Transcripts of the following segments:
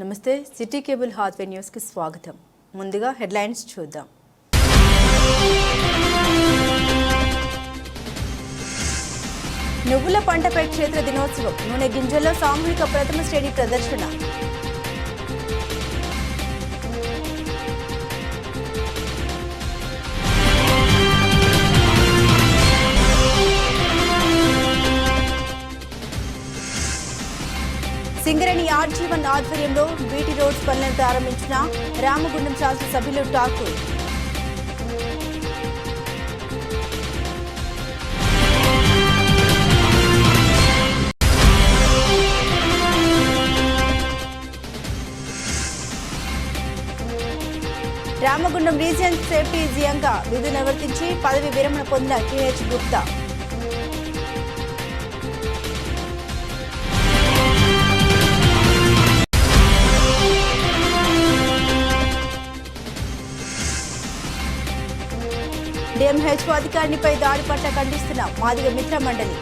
నమస్తే city cable Hathway న్యూస్కి స్వాగతం. ముందుగా హెడ్లైన్స్ చూద్దాం. నువ్వుల పంటపై క్షేత్ర దినోత్సవం నూనె గింజల్లో సామూహిక ప్రథమ శ్రేణి ప్రదర్శన. సింగరేణి ఆర్జీవన్ ఆధ్వర్యంలో బీటీ రోడ్స్ పనులను ప్రారంభించిన రామగుండం శాసనసభ్యులు ఠాకూర్. రామగుండం రీజియన్ సేఫ్టీ జియంగా విధులు నిర్వర్తించి పదవి విరమణ పొందిన కేహెచ్ గుప్తా. డిఎంహెచ్ఓ అధికారినిపై దాడి పట్ల ఖండిస్తున్న మాదిగ మిత్ర మండలి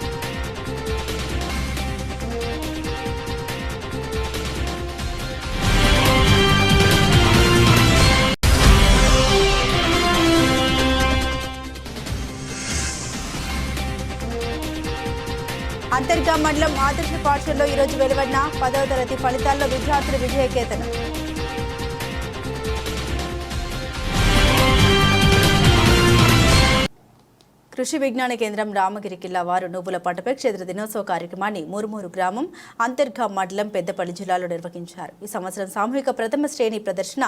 అంతర్గా మండలం ఆదర్శ పాఠశాలలో ఈరోజు వెలువడిన పదవ తరగతి ఫలితాల్లో విద్యార్థుల విజయకేతనం. కృషి విజ్ఞాన కేంద్రం రామగిరి కిల్లా వారు నువ్వుల పంటపై క్షేత్ర దినోత్సవ కార్యక్రమాన్ని మురుమూరు గ్రామం అంతర్గా మండలం పెద్దపల్లి జిల్లాలో నిర్వహించారు. ఈ సంవత్సరం సామూహిక ప్రథమ శ్రేణి ప్రదర్శన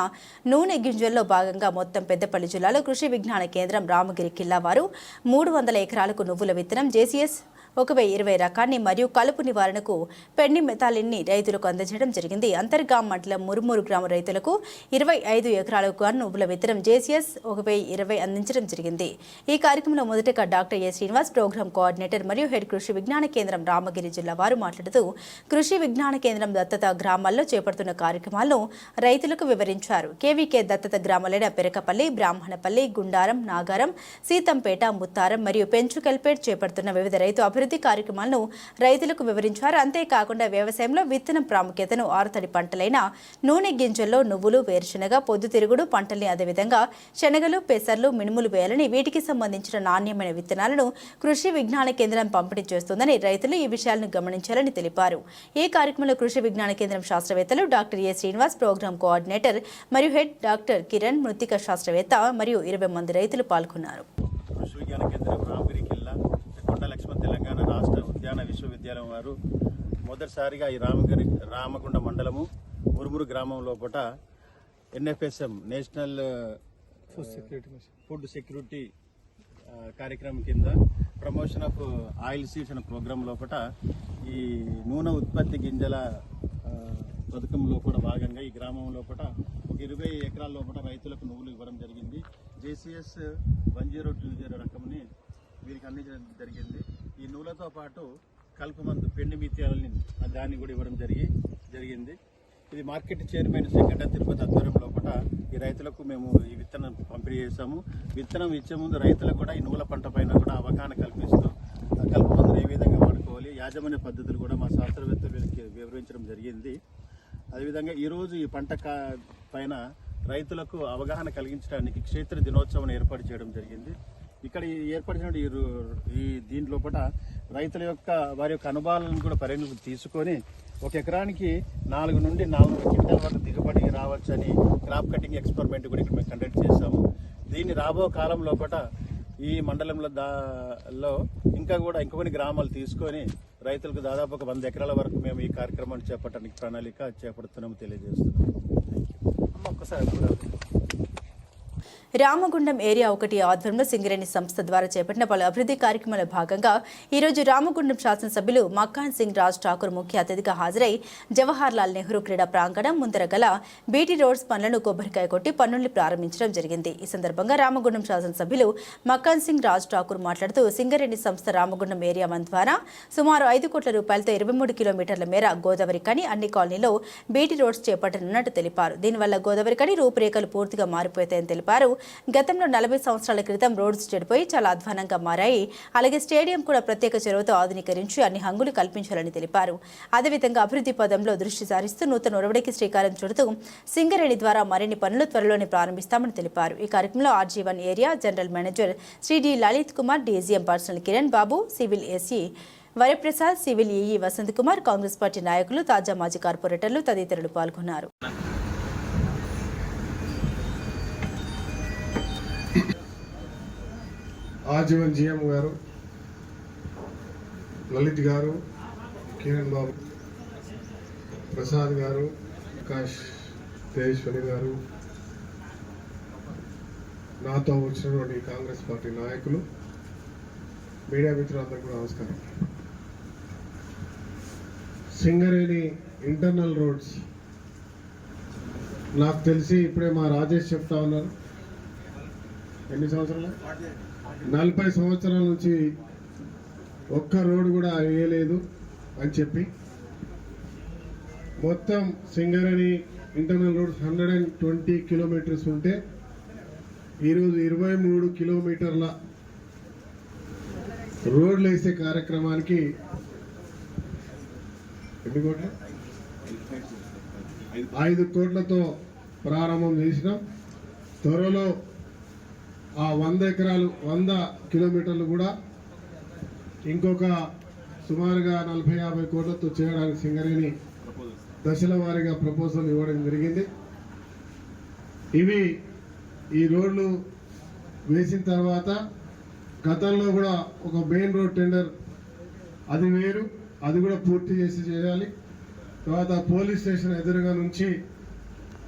నూనె గింజల్లో భాగంగా మొత్తం పెద్దపల్లి జిల్లాలో కృషి విజ్ఞాన కేంద్రం రామగిరి కిల్లా వారు మూడు వందల ఎకరాలకు నువ్వుల విత్తనం జేసీఎస్ ఒక వెయ్యి ఇరవై రకాన్ని మరియు కలుపు నివారణకు పెండి మెతాలిన్ని రైతులకు అందజేయడం జరిగింది. అంతర్గాం మండలం మురుమూరు గ్రామ రైతులకు ఇరవై ఐదు ఎకరాలకు గాను నువ్వుల విత్తనం జేసీఎస్ ఒక వెయ్యి ఇరవై అందించడం జరిగింది. ఈ కార్యక్రమంలో మొదటగా doctor A Srinivas program coordinator మరియు హెడ్ కృషి విజ్ఞాన కేంద్రం రామగిరి జిల్లా వారు మాట్లాడుతూ కృషి విజ్ఞాన కేంద్రం దత్తత గ్రామాల్లో చేపడుతున్న కార్యక్రమాలను రైతులకు వివరించారు. కేవీకే దత్తత గ్రామాలైన పెరకపల్లి బ్రాహ్మణపల్లి గుండారం నాగారం సీతంపేట ముత్తారం మరియు పెంచుకెల్పేట్ చేపడుతున్న వివిధ రైతు అభివృద్ధి కార్యక్రమాలను రైతులకు వివరించారు. అంతేకాకుండా వ్యవసాయంలో విత్తనం ప్రాముఖ్యతను ఆరుతడి పంటలైన నూనె గింజల్లో నువ్వులు వేరుశనగ పొద్దుతిరుగుడు పంటల్ని అదేవిధంగా శనగలు పెసర్లు మినుములు వేయాలని వీటికి సంబంధించిన నాణ్యమైన విత్తనాలను కృషి విజ్ఞాన కేంద్రం పంపిణీ చేస్తుందని రైతులు ఈ విషయాలను గమనించాలని తెలిపారు. ఈ కార్యక్రమంలో కృషి విజ్ఞాన కేంద్రం శాస్త్రవేత్తలు doctor A Srinivas program coordinator మరియు హెడ్ డాక్టర్ కిరణ్ మృతిక శాస్త్రవేత్త మరియు ఇరవై మంది రైతులు పాల్గొన్నారు కృషి విజ్ఞాన కేంద్రం రామగిరి కిల్లా కొండ లక్ష్మణ్ తెలంగాణ రాష్ట్ర ఉద్యాన విశ్వవిద్యాలయం వారు మొదటిసారిగా ఈ రామగిరి రామగుండ మండలము మురుమురు గ్రామం లోపల ఎన్ఎఫ్ఎస్ఎం నేషనల్ ఫుడ్ సెక్యూరిటీ ఆ, కార్యక్రమం కింద ప్రమోషన్ ఆఫ్ ఆయిల్ సీడ్స్ అనే ప్రోగ్రామ్ లోపల ఈ నూనె ఉత్పత్తి గింజల ఆ, పథకం లోపల భాగంగా ఈ గ్రామం లోపల ఒక ఇరవై ఎకరాల లోపల రైతులకు నువ్వులు ఇవ్వడం జరిగింది. JCS one zero two zero రకంని వీరికి అందించడం జరిగింది. ఈ నూలతో పాటు కలుపు మందు పెండి మిత్యాలని దాన్ని కూడా ఇవ్వడం జరిగి జరిగింది. ఇది మార్కెట్ చైర్మన్ సెకండ్ తిరుపతి ఆధ్వర్యం లోపల ఈ రైతులకు మేము ఈ విత్తనం పంపిణీ చేశాము. విత్తనం ఇచ్చే ముందు రైతులకు కూడా ఈ నూల పంట పైన కూడా అవగాహన కల్పిస్తూ కలుపు మందులు ఏ విధంగా వాడుకోవాలి యాజమాన్య పద్ధతులు కూడా మా శాస్త్రవేత్తలు వీళ్ళకి వివరించడం జరిగింది. అదేవిధంగా ఈరోజు ఈ పంట కా- పైన రైతులకు అవగాహన కలిగించడానికి క్షేత్ర దినోత్సవం ఏర్పాటు చేయడం జరిగింది. ఇక్కడ ఈ ఏర్పడిన ఈ ఈ దీని లోపల రైతుల యొక్క వారి యొక్క అనుభవాలను కూడా పరిగణలోకి తీసుకొని ఒక ఎకరానికి నాలుగు నుండి నాలుగు క్వింటాల వరకు దిగుబడి రావచ్చని క్రాప్ కటింగ్ ఎక్స్పెరిమెంట్ కూడా ఇక్కడ మేము కండక్ట్ చేశాము. దీన్ని రాబో కాలం లోపల ఈ మండలంలో దాలో ఇంకా కూడా ఇంకొన్ని గ్రామాలు తీసుకొని రైతులకు దాదాపు ఒక వంద ఎకరాల వరకు మేము ఈ కార్యక్రమాన్ని చేపట్టడానికి ప్రణాళిక చేపడుతున్నాము తెలియజేస్తున్నాము. అమ్మ ఒక్కసారి రామగుండం ఏరియా ఒకటి ఆధ్వర్యంలో సింగరేణి సంస్థ ద్వారా చేపట్టిన పలు అభివృద్ధి కార్యక్రమాల భాగంగా ఈరోజు రామగుండం శాసనసభ్యులు మక్కాన్ సింగ్ రాజ్ ఠాకూర్ ముఖ్య అతిథిగా హాజరై జవహర్ లాల్ నెహ్రూ క్రీడా ప్రాంగణం ముందర గల బీటీ రోడ్స్ పనులను కొబ్బరికాయ కొట్టి పనుల్ని ప్రారంభించడం జరిగింది. ఈ సందర్భంగా రామగుండం శాసనసభ్యులు మక్కాన్ సింగ్ రాజ్ ఠాకూర్ మాట్లాడుతూ సింగరేణి సంస్థ రామగుండం ఏరియా వన్ ద్వారా సుమారు ఐదు కోట్ల రూపాయలతో ఇరవై మూడు కిలోమీటర్ల మేర గోదావరి కని అన్ని కాలనీలో బీటీ రోడ్స్ చేపట్టనున్నట్టు తెలిపారు. దీనివల్ల గోదావరి కని రూపురేఖలు పూర్తిగా మారిపోతాయని తెలిపారు. గతంలో నలభై సంవత్సరాల క్రితం రోడ్స్ చెడిపోయి చాలా అధ్వానంగా మారాయి. అలాగే స్టేడియం కూడా ప్రత్యేక చొరవతో ఆధునీకరించి అన్ని హంగులు కల్పించాలని తెలిపారు. అదేవిధంగా అభివృద్ధి పదంలో దృష్టి సారిస్తూ నూతన ఒరవడికి శ్రీకారం చుడుతూ సింగరేణి ద్వారా మరిన్ని పనులు త్వరలోనే ప్రారంభిస్తామని తెలిపారు. ఈ కార్యక్రమంలో RG one area general manager Shri D Lalit Kumar DGM personnel Kiran Babu civil SE Varaprasad civil EE Vasanth Kumar Congress party నాయకులు తాజా మాజీ కార్పొరేటర్లు తదితరులు పాల్గొన్నారు. ఆజీవన్ జిఎం గారు లలిత్ గారు కిరణ్ బాబు ప్రసాద్ గారు ప్రకాష్ తేజ్వని గారు నాతో వచ్చినటువంటి కాంగ్రెస్ పార్టీ నాయకులు మీడియా మిత్రులందరికీ కూడా నమస్కారం. Singareni internal roads. నాకు తెలిసి ఇప్పుడే మా రాజేష్ చెప్తా ఉన్నారు. ఎన్ని సంవత్సరాలు? నలభై సంవత్సరాల నుంచి ఒక్క రోడ్డు కూడా వేయలేదు అని చెప్పి. మొత్తం Singareni internal roads hundred and twenty kilometres ఉంటే ఈరోజు ఇరవై మూడు కిలోమీటర్ల రోడ్లు వేసే కార్యక్రమానికి ఎన్ని కోట్లు? ఐదు కోట్లతో ప్రారంభం చేసినాం. త్వరలో ఆ వంద ఎకరాలు వంద కిలోమీటర్లు కూడా ఇంకొక సుమారుగా నలభై యాభై కోట్లతో చేయడానికి సింగరేణి దశల వారీగా ప్రపోజల్ ఇవ్వడం జరిగింది. ఇవి ఈ రోడ్లు వేసిన తర్వాత గతంలో కూడా ఒక మెయిన్ రోడ్ టెండర్ అది వేరు అది కూడా పూర్తి చేసి చేయాలి. తర్వాత పోలీస్ స్టేషన్ ఎదురుగా నుంచి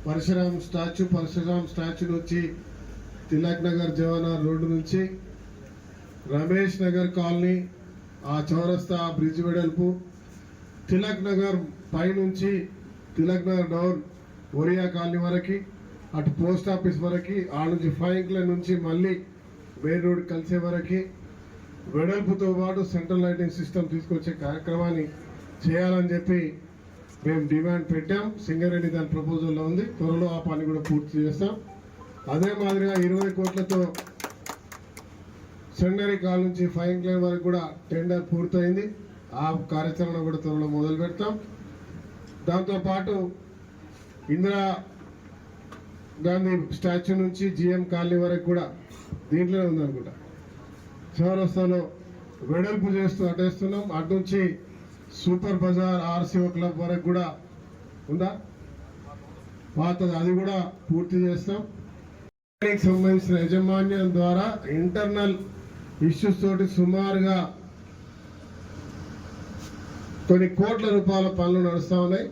పరశురామ్ స్టాచ్యూ పరశురామ్ స్టాచ్యూ నుంచి తిలక్ నగర్ జవహర్ రోడ్డు నుంచి రమేష్ నగర్ కాలనీ ఆ చౌరస్తా ఆ బ్రిడ్జ్ వెడల్పు తిలక్ నగర్ పైనుంచి తిలక్ నగర్ డౌన్ ఒరియా కాలనీ వరకు అటు పోస్ట్ ఆఫీస్ వరకు ఆ నుంచి ఫైంక్ల నుంచి మళ్ళీ మెయిన్ రోడ్ కలిసే వరకు వెడల్పుతో పాటు సెంట్రల్ లైటింగ్ సిస్టమ్ తీసుకొచ్చే కార్యక్రమాన్ని చేయాలని చెప్పి మేము డిమాండ్ పెట్టాం. సింగరెడ్డి దాని ప్రపోజల్లో ఉంది. త్వరలో ఆ పని కూడా పూర్తి చేస్తాం. అదే మాదిరిగా ఇరవై కోట్లతో సెండరీ కాల్ నుంచి ఫైన్ క్లైమ్ వరకు కూడా టెండర్ పూర్తయింది. ఆ కార్యాచరణ కూడా త్వరలో మొదలు పెడతాం. దాంతోపాటు ఇందిరా గాంధీ స్టాచ్యూ నుంచి జిఎం కాలనీ వరకు కూడా దీంట్లోనే ఉందనుకుంటా. చౌరస్తాలో వెడల్పు చేస్తూ అటేస్తున్నాం. అటు నుంచి సూపర్ బజార్ ఆర్సీఓ క్లబ్ వరకు కూడా ఉందా? పాతది అది కూడా పూర్తి చేస్తాం. సంబంధించిన యాజమాన్యం ద్వారా ఇంటర్నల్ ఇష్యూస్ తోటి సుమారుగా కొన్ని కోట్ల రూపాయల పనులు నడుస్తూ ఉన్నాయి.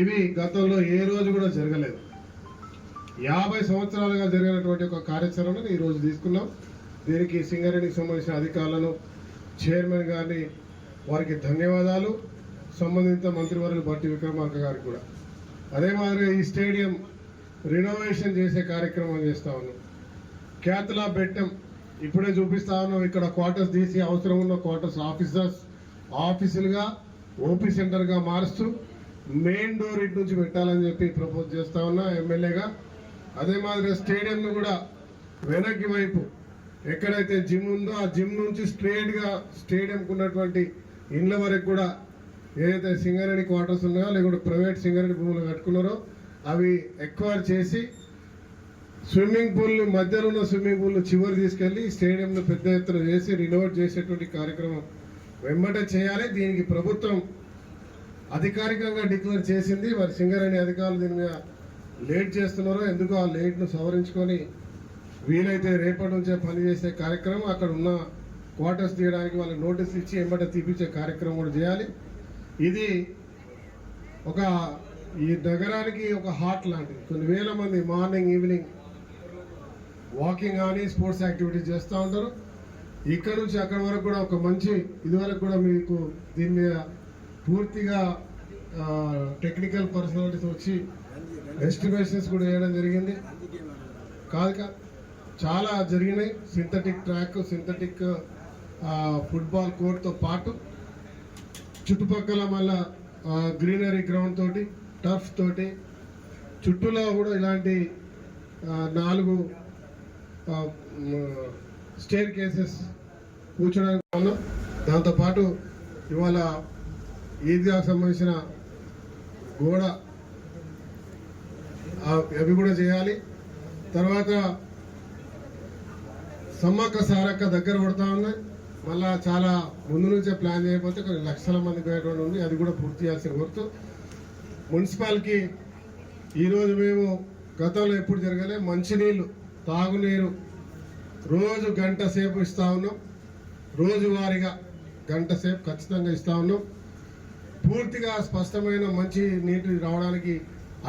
ఇవి గతంలో ఏ రోజు కూడా జరగలేదు. యాభై సంవత్సరాలుగా జరిగినటువంటి ఒక కార్యాచరణను ఈ రోజు తీసుకున్నాం. దీనికి సింగారెడ్డికి సంబంధించిన అధికారులను చైర్మన్ గారిని వారికి ధన్యవాదాలు. సంబంధిత మంత్రివర్యులు భట్టి విక్రమార్క గారికి కూడా. అదే మాదిరిగా ఈ స్టేడియం రినోవేషన్ చేసే కార్యక్రమం చేస్తా ఉన్నాం. కేతలా బెట్టం ఇప్పుడే చూపిస్తా ఉన్నాం ఇక్కడ క్వార్టర్స్ తీసి అవసరం ఉన్న క్వార్టర్స్ ఆఫీసర్స్ ఆఫీసులుగా ఓపీ సెంటర్గా మారుస్తూ మెయిన్ డోర్ ఇటు నుంచి పెట్టాలని చెప్పి ప్రపోజ్ చేస్తా ఉన్నా ఎమ్మెల్యేగా. అదే మాదిరి స్టేడియంను కూడా వెనక్కి వైపు ఎక్కడైతే జిమ్ ఉందో ఆ జిమ్ నుంచి స్ట్రేట్గా స్టేడియంకు ఉన్నటువంటి ఇండ్ల వరకు కూడా ఏదైతే సింగరేణి క్వార్టర్స్ ఉన్నాయో లేకుంటే ప్రైవేట్ సింగరేణి భూములు కట్టుకున్నారో అవి ఎక్వైర్ చేసి స్విమ్మింగ్ పూల్ మధ్యలో ఉన్న స్విమ్మింగ్ పూల్ చివరి తీసుకెళ్ళి స్టేడియంను పెద్ద ఎత్తున చేసి రినోవేట్ చేసేటువంటి కార్యక్రమం వెంబట చేయాలి. దీనికి ప్రభుత్వం అధికారికంగా డిక్లేర్ చేసింది. మరి సింగరేణి అధికారులు దీని మీద లేట్ చేస్తున్నారో ఎందుకు ఆ లేట్ను సవరించుకొని వీలైతే రేపటి నుంచే పనిచేసే కార్యక్రమం అక్కడ ఉన్న క్వార్టర్స్ తీయడానికి వాళ్ళకి నోటీస్ ఇచ్చి వెంబట తీపించే కార్యక్రమం కూడా చేయాలి. ఇది ఒక ఈ నగరానికి ఒక హార్ట్ లాంటిది. కొన్ని వేల మంది మార్నింగ్ ఈవినింగ్ వాకింగ్ కానీ స్పోర్ట్స్ యాక్టివిటీస్ చేస్తూ ఉంటారు. ఇక్కడ నుంచి అక్కడ వరకు కూడా ఒక మంచి ఇదివరకు కూడా మీకు దీని మీద పూర్తిగా టెక్నికల్ పర్సనాలిటీస్ వచ్చి ఎస్టిమేషన్స్ కూడా వేయడం జరిగింది. కాదు కాదు చాలా జరిగినాయి. సింథటిక్ ట్రాక్ సింథటిక్ ఫుట్బాల్ కోర్ట్తో పాటు చుట్టుపక్కల మళ్ళా గ్రీనరీ గ్రౌండ్ తోటి టఫ్ తోటి చుట్టూలో కూడా ఇలాంటి నాలుగు స్టేర్ కేసెస్ కూర్చోడానికి వల్ల దాంతోపాటు ఇవాళ ఈద్గాకు సంబంధించిన గోడ అవి కూడా చేయాలి. తర్వాత సమ్మక్క సారక్క దగ్గర పడతా ఉన్నాయి. మళ్ళా చాలా ముందు నుంచే ప్లాన్ చేయకపోతే కొన్ని లక్షల మంది పోయేటువంటి ఉంది అది కూడా పూర్తి చేయాల్సిన గుర్తు మున్సిపాలిటీ ఈరోజు మేము గతంలో ఎప్పుడు జరగలే మంచినీళ్ళు తాగునీరు రోజు గంట సేపు ఇస్తా ఉన్నాం. రోజువారీగా గంట సేపు ఖచ్చితంగా ఇస్తా ఉన్నాం. పూర్తిగా స్పష్టమైన మంచి నీటి రావడానికి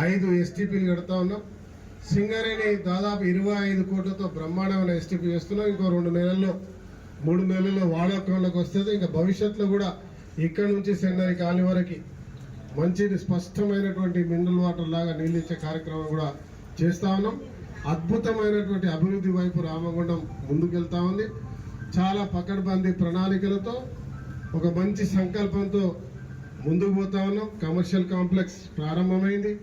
ఐదు ఎస్టీపీలు కడతా ఉన్నాం. సింగరేణి దాదాపు ఇరవై ఐదు కోట్లతో బ్రహ్మాండమైన ఎస్టీపీ చేస్తున్నాం. ఇంకో రెండు నెలల్లో మూడు నెలల్లో వాడకంలోకి వస్తుంది. ఇంకా భవిష్యత్తులో కూడా ఇక్కడ నుంచి సెన్నరి కాలి వరకు మంచిని స్పష్టమైనటువంటి మినరల్ వాటర్ లాగా నీళ్ళు ఇచ్చే కార్యక్రమం కూడా చేస్తా ఉన్నాం. అద్భుతమైనటువంటి అభివృద్ధి వైపు రామగుండం ముందుకెళ్తా ఉంది. చాలా పకడ్బందీ ప్రణాళికలతో ఒక మంచి సంకల్పంతో ముందుకు పోతా ఉన్నాం. కమర్షియల్ కాంప్లెక్స్ ప్రారంభమైంది.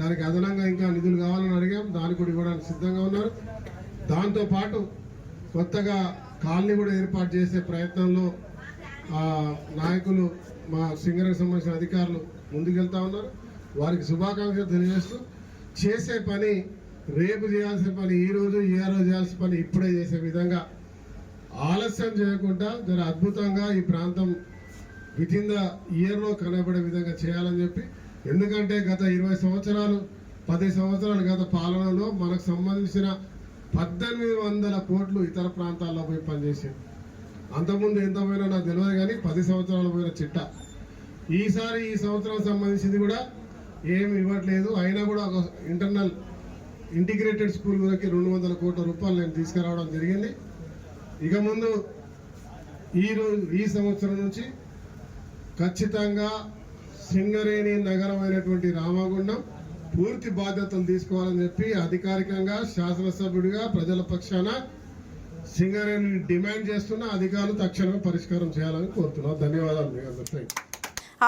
దానికి అదనంగా ఇంకా నిధులు కావాలని అడిగాం. దాని కూడా ఇవ్వడానికి సిద్ధంగా ఉన్నారు. దాంతో పాటు కొత్తగా కాలనీ కూడా ఏర్పాటు చేసే ప్రయత్నంలో ఆ, నాయకులు మా సింగర్కి సంబంధించిన అధికారులు ముందుకెళ్తా ఉన్నారు. వారికి శుభాకాంక్షలు తెలియజేస్తూ చేసే పని రేపు చేయాల్సిన పని ఈరోజు ఏ రోజు చేయాల్సిన పని ఇప్పుడే చేసే విధంగా ఆలస్యం చేయకుండా జర అద్భుతంగా ఈ ప్రాంతం విత్ ద ఇయర్లో కనబడే విధంగా చేయాలని చెప్పి ఎందుకంటే గత ఇరవై సంవత్సరాలు పది సంవత్సరాలు గత పాలనలో మనకు సంబంధించిన పద్దెనిమిది వందల కోట్లు ఇతర ప్రాంతాల్లో పోయి పనిచేసింది అంతకుముందు ఎంత పోయినా నాకు తెలియదు కానీ పది సంవత్సరాలు పోయిన చిట్ట. ఈసారి ఈ సంవత్సరం సంబంధించింది కూడా ఏమి ఇవ్వట్లేదు. అయినా కూడా ఒక ఇంటర్నల్ ఇంటిగ్రేటెడ్ స్కూల్ వరకు రెండు వందల కోట్ల రూపాయలు నేను తీసుకురావడం జరిగింది. ఇక ముందు ఈ రోజు ఈ సంవత్సరం నుంచి ఖచ్చితంగా సింగరేణి నగరం అయినటువంటి రామగుండం పూర్తి బాధ్యతలు తీసుకోవాలని చెప్పి అధికారికంగా శాసనసభ్యుడిగా ప్రజల పక్షాన సింగరేణి డిమాండ్ చేస్తున్న అధికారులు తక్షణమే పరిష్కారం చేయాలని కోరుతున్నాం. ధన్యవాదాలు మీ యూ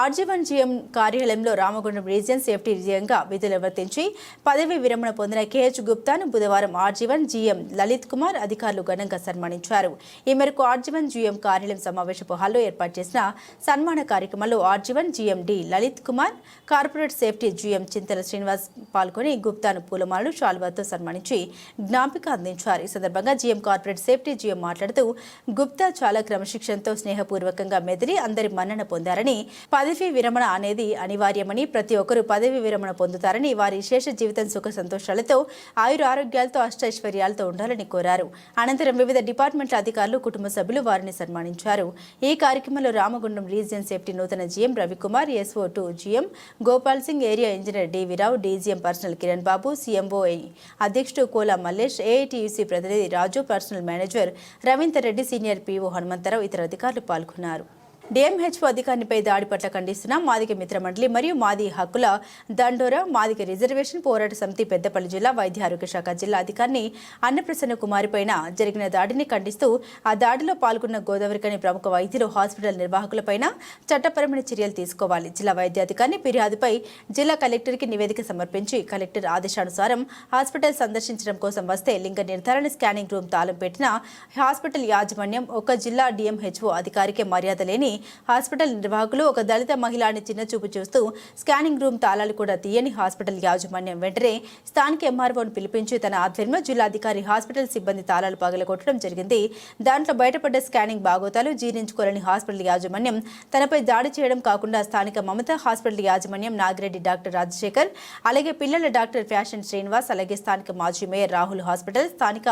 ఆర్జీవన్ జీఎం కార్యాలయంలో రామగుండం రీజియన్ సేఫ్టీ జీఎంగా విధులు నిర్వర్తించి పదవి విరమణ పొందిన కేహెచ్ గుప్తాను బుధవారం ఆర్జీవన్ జీఎం లలిత్ కుమార్ అధికారులు ఘనంగా సన్మానించారు. ఈ మేరకు ఆర్జీవన్ జీఎం కార్యాలయం సమావేశపు హాల్లో ఏర్పాటు చేసిన సన్మాన కార్యక్రమంలో RG one GM D Lalit Kumar corporate safety GM Chintala Srinivas పాల్గొని గుప్తాను పూలమాలలు షాల్వాతో సన్మానించి జ్ఞాపిక అందించారు. ఈ సందర్భంగా జీఎం కార్పొరేట్ సేఫ్టీ జీఎం మాట్లాడుతూ గుప్తా చాలా క్రమశిక్షణతో స్నేహపూర్వకంగా మెదిలి అందరి మన్నన పొందారని పదవీ విరమణ అనేది అనివార్యమని ప్రతి ఒక్కరూ పదవీ విరమణ పొందుతారని వారి శేష జీవితం సుఖ సంతోషాలతో ఆయుర ఆరోగ్యాలతో అష్టైశ్వర్యాలతో ఉండాలని కోరారు. అనంతరం వివిధ డిపార్ట్మెంట్ల అధికారులు కుటుంబ సభ్యులు వారిని సన్మానించారు. ఈ కార్యక్రమంలో రామగుండం రీజియన్ సేఫ్టీ నూతన GM Ravikumar SO two GM Gopal Singh area engineer DV Rao DGM personnel Kiran Babu CMO అధ్యక్షుడు కోలా మల్లేష్ ఏఐటీయూసీ ప్రతినిధి Raju personnel manager Ravinder Reddy senior PO Hanumantha Rao ఇతర అధికారులు పాల్గొన్నారు. డిఎంహెచ్ఓ అధికారినిపై దాడి పట్ల ఖండిస్తున్న మాదిక మిత్ర మండలి మరియు మాది హక్కుల దండోరా మాదిక రిజర్వేషన్ పోరాట సమితి పెద్దపల్లి జిల్లా వైద్య ఆరోగ్య శాఖ జిల్లా అధికారిని అన్నప్రసన్న కుమారి పైన జరిగిన దాడిని ఖండిస్తూ ఆ దాడిలో పాల్గొన్న గోదావరికని ప్రముఖ వైద్యులు హాస్పిటల్ నిర్వాహకులపైన చట్టపరమైన చర్యలు తీసుకోవాలి. జిల్లా వైద్యాధికారిని ఫిర్యాదుపై జిల్లా కలెక్టర్కి నివేదిక సమర్పించి కలెక్టర్ ఆదేశానుసారం హాస్పిటల్ సందర్శించడం కోసం వస్తే లింగ నిర్ధారణ స్కానింగ్ రూమ్ తాళం పెట్టిన హాస్పిటల్ యాజమాన్యం ఒక జిల్లా డిఎంహెచ్ఓ అధికారికి మర్యాద లేని హాస్పిటల్ నిర్వాహకులు ఒక దళిత మహిళని చిన్నచూపు చూస్తూ స్కానింగ్ రూమ్ తాళాలు కూడా తీయని హాస్పిటల్ యాజమాన్యం వెంటనే స్థానిక ఎంఆర్ఓను పిలిపించి తన ఆధ్వర్యంలో జిల్లాధికారి హాస్పిటల్ సిబ్బంది తాళాలు పగలగొట్టడం జరిగింది. దాంట్లో బయటపడ్డ స్కానింగ్ బాగోతాలు జీర్ణించుకోలేని హాస్పిటల్ యాజమాన్యం తనపై దాడి చేయడం కాకుండా స్థానిక మమత హాస్పిటల్ యాజమాన్యం నాగిరెడ్డి డాక్టర్ రాజశేఖర్ అలాగే పిల్లల డాక్టర్ ఫ్యాషన్ శ్రీనివాస్ అలాగే స్థానిక మాజీ మేయర్ రాహుల్ హాస్పిటల్ స్థానిక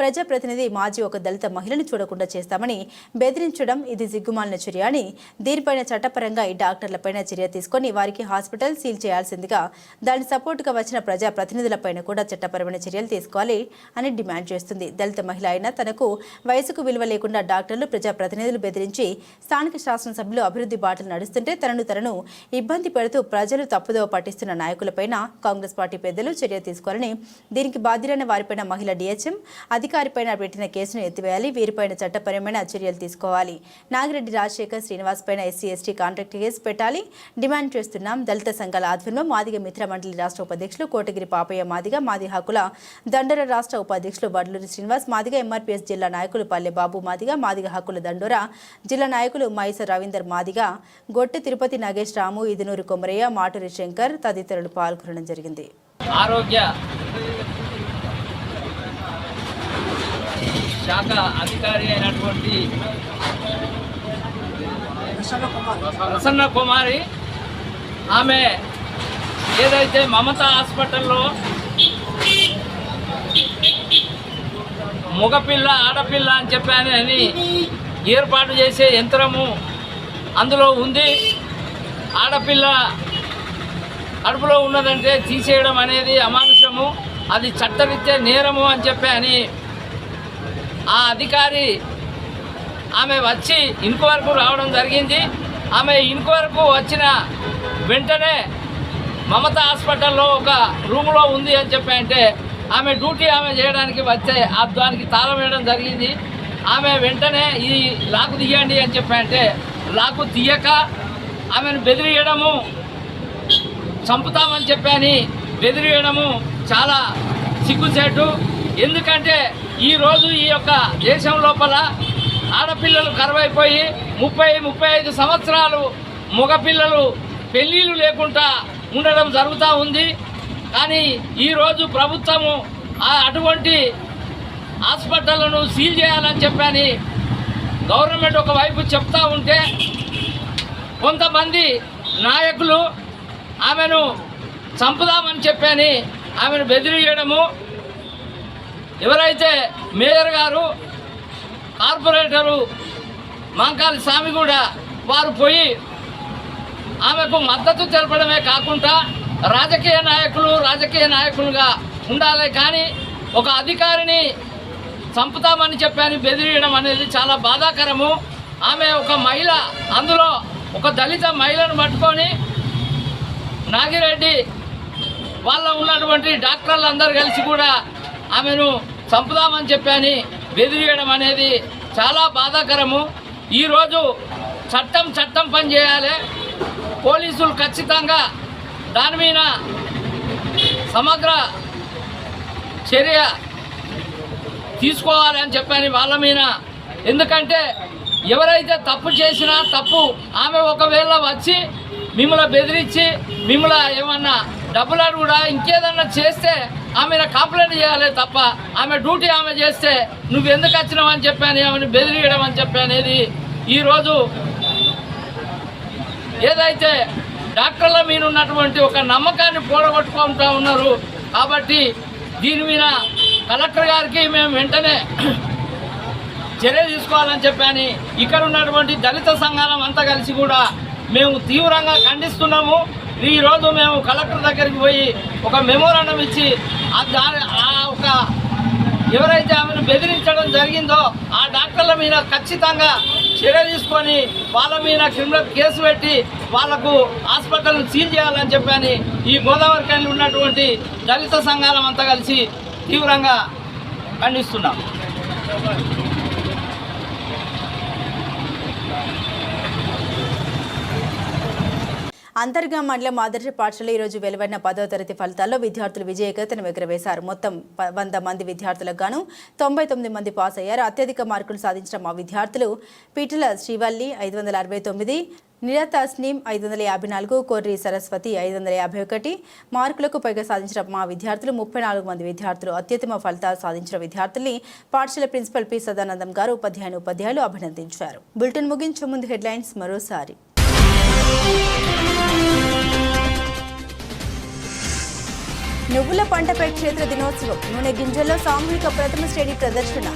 ప్రజాప్రతినిధి మాజీ ఒక దళిత మహిళను చూడకుండా చేస్తామని బెదిరించడం ఇది సిగ్గుమాలిన చర్య. అని దీనిపైన చట్టపరంగా ఈ డాక్టర్లపైన చర్య తీసుకొని వారికి హాస్పిటల్ సీల్ చేయాల్సిందిగా దాని సపోర్టుగా వచ్చిన ప్రజా ప్రతినిధులపైన కూడా చట్టపరమైన చర్యలు తీసుకోవాలి అని డిమాండ్ చేస్తుంది. దళిత మహిళ అయినా తనకు వయసుకు విలువ లేకుండా డాక్టర్లు ప్రజా ప్రతినిధులు బెదిరించి స్థానిక శాసనసభ్యులు అభివృద్ధి బాటలు నడుస్తుంటే తనను తనను ఇబ్బంది పెడుతూ ప్రజలు తప్పుదోవ పట్టిస్తున్న నాయకులపైన కాంగ్రెస్ పార్టీ పెద్దలు చర్య తీసుకోవాలని దీనికి బాధ్యులైన వారిపైన మహిళ డిహెచ్ఎం అధికారిపైన పెట్టిన కేసును ఎత్తివేయాలి వీరిపైన చట్టపరమైన చర్యలు తీసుకోవాలి. నాగిరెడ్డి రాజశేఖర్ రాజశేఖర్ శ్రీనివాస్ పైన ఎస్సీ ఎస్టీ కాంట్రాక్ట్ కేసు పెట్టాలి. డిమాండ్ చేస్తున్నాం. దళిత సంఘాల ఆధ్వర్యంలో మాదిగ మిత్ర మండలి రాష్ట్ర ఉపాధ్యక్షులు కోటగిరి పాపయ్య మాదిగ మాది హక్కుల దండోర రాష్ట్ర ఉపాధ్యక్షులు బడ్లూరి శ్రీనివాస్ మాదిగ ఎంఆర్పీఎస్ జిల్లా నాయకులు పల్లె బాబు మాదిగ మాదిగ హక్కుల దండోర జిల్లా నాయకులు మైస రవీందర్ మాదిగ గొట్టె తిరుపతి నాగేష్ రాము ఇదునూరు కొమరయ్య మాటూరి శంకర్ తదితరులు పాల్గొనడం జరిగింది. ఆరోగ్య శాఖ అధికారి అయినటువంటి ప్రసన్న కుమారి. ఆమె ఏదైతే మమతా హాస్పిటల్లో మగపిల్ల ఆడపిల్ల అని చెప్పాను అని ఏర్పాటు చేసే యంత్రము అందులో ఉంది. ఆడపిల్ల అడుపులో ఉన్నదంటే తీసేయడం అనేది అమానుషము. అది చట్టరీత్యా నేరము అని చెప్పి అని ఆ అధికారి ఆమె వచ్చి ఇంకు వరకు రావడం జరిగింది. ఆమె ఇంకు వరకు వచ్చిన వెంటనే మమత హాస్పిటల్లో ఒక రూమ్లో ఉంది అని చెప్పి అంటే ఆమె డ్యూటీ ఆమె చేయడానికి వచ్చే ఆ దానికి తాళం వేయడం జరిగింది. ఆమె వెంటనే ఈ లాకు తీయండి అని చెప్పి అంటే లాకు తీయక ఆమెను బెదిరియడము చంపుతామని చెప్పని బెదిరియడము చాలా సిగ్గుచేటు. ఎందుకంటే ఈరోజు ఈ యొక్క దేశం లోపల ఆడపిల్లలు కరువైపోయి ముప్పై ముప్పై ఐదు సంవత్సరాలు మగపిల్లలు పెళ్ళిళ్ళు లేకుండా ఉండడం జరుగుతూ ఉంది. కానీ ఈరోజు ప్రభుత్వము ఆ అటువంటి హాస్పిటళ్ళను సీల్ చేయాలని చెప్పని గవర్నమెంట్ ఒకవైపు చెప్తా ఉంటే కొంతమంది నాయకులు ఆమెను చంపుదామని చెప్పని ఆమెను బెదిరియడము ఎవరైతే మేయర్ గారు కార్పొరేటరు మంకాలి స్వామి కూడా వారు పోయి ఆమెకు మద్దతు తెలపడమే కాకుండా రాజకీయ నాయకులు రాజకీయ నాయకులుగా ఉండాలి కానీ ఒక అధికారిని చంపుతామని చెప్పాను బెదిరియడం అనేది చాలా బాధాకరము. ఆమె ఒక మహిళ అందులో ఒక దళిత మహిళను పట్టుకొని నాగిరెడ్డి వాళ్ళ ఉన్నటువంటి డాక్టర్లు అందరు కలిసి కూడా ఆమెను చంపుదామని చెప్పాను బెదిరియడం అనేది చాలా బాధాకరము. ఈరోజు చట్టం చట్టం పని చేయాలి. పోలీసులు ఖచ్చితంగా దాని మీద సమగ్ర చర్య తీసుకోవాలి అని చెప్పాను వాళ్ళ మీద. ఎందుకంటే ఎవరైతే తప్పు చేసినా తప్పు ఆమె ఒకవేళ వచ్చి మిమ్మల్ని బెదిరించి మిమ్మల్ని ఏమన్నా డబ్బులు కూడా ఇంకేదన్నా చేస్తే ఆమె కంప్లైంట్ చేయాలి తప్ప ఆమె డ్యూటీ ఆమె చేస్తే నువ్వు ఎందుకు వచ్చినావు అని చెప్పాను ఆమెను బెదిరియడం అని చెప్పి అనేది ఈరోజు ఏదైతే డాక్టర్ల మీద ఉన్నటువంటి ఒక నమ్మకాన్ని పోడగొట్టుకుంటా ఉన్నారు. కాబట్టి దీని మీద కలెక్టర్ గారికి మేము వెంటనే చర్య తీసుకోవాలని చెప్పాను. ఇక్కడ ఉన్నటువంటి దళిత సంఘాలం అంతా కలిసి కూడా మేము తీవ్రంగా ఖండిస్తున్నాము. ఈరోజు మేము కలెక్టర్ దగ్గరికి పోయి ఒక మెమోరాండం ఇచ్చి ఆ ఒక ఎవరైతే ఆమెను బెదిరించడం జరిగిందో ఆ డాక్టర్ల మీద ఖచ్చితంగా చర్య తీసుకొని వాళ్ళ మీద క్రిమినల్ కేసు పెట్టి వాళ్ళకు హాస్పిటల్ను సీల్ చేయాలని చెప్పని ఈ గోదావరి కానీ ఉన్నటువంటి దళిత సంఘాలం అంతా కలిసి తీవ్రంగా ఖండిస్తున్నాం. అంతర్గా మండలం ఆదర్శ పాఠశాల ఈరోజు వెలువడిన పదో తరగతి ఫలితాల్లో విద్యార్థులు విజయకతను ఎగురవేశారు మొత్తం ప- వంద మంది విద్యార్థులకు గాను తొంభై తొమ్మిది మంది పాస్ అయ్యారు. అత్యధిక మార్కులు సాధించిన మా విద్యార్థులు పిటిల శ్రీవల్లి ఐదు వందల అరవై తొమ్మిది నిరత స్నీమ్ ఐదు వందల యాభై నాలుగు కొర్రి సరస్వతి ఐదు వందల యాభై ఒకటి మార్కులకు పైగా సాధించిన మా విద్యార్థులు ముప్పై నాలుగు మంది విద్యార్థులు. అత్యుత్తమ ఫలితాలు సాధించిన విద్యార్థుల్ని పాఠశాల ప్రిన్సిపల్ పి సదానందం గారు ఉపాధ్యాయుని ఉపాధ్యాయులు అభినందించారు. బులెటిన్ ముగించే ముందు హెడ్లైన్స్ మరోసారి. నువ్వుల పంటపై క్షేత్ర దినోత్సవం. నూనె గింజల్లో సామూహిక ప్రథమ శ్రేణి ప్రదర్శన.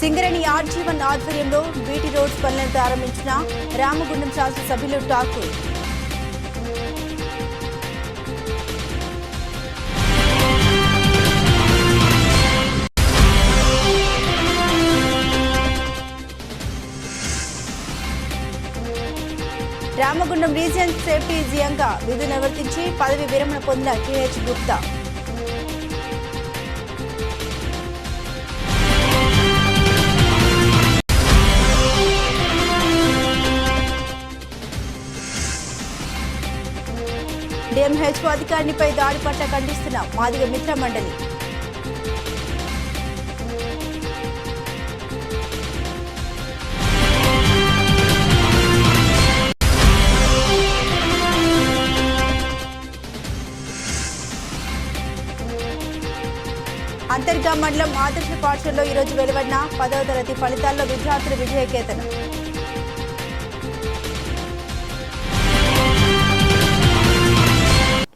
సింగరేణి ఆర్జీవన్ ఆధ్వర్యంలో బీటీ రోడ్స్ పనులను ప్రారంభించిన రామగుండం శాసనసభ్యులు ఠాకూర్. రామగుండం రీజియన్ సేఫ్టీ జియంగా విధులు నిర్వర్తించి పదవి విరమణ పొందిన కేహెచ్ గుప్తా. డిఎంహెచ్ఓ అధికారినిపై దాడి పట్ల ఖండిస్తున్న మాదిగ మిత్ర మండలి అంతర్గా మండలం ఆదర్శ పాఠశాలలో ఈరోజు వెలువడిన పదవ తరగతి ఫలితాల్లో విద్యార్థుల విజయకేతనం.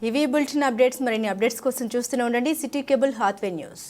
ఇవి బులెటిన్ అప్డేట్స్. మరిన్ని అప్డేట్స్ కోసం చూస్తూనే ఉండండి సిటీ కేబుల్ హాత్వే న్యూస్.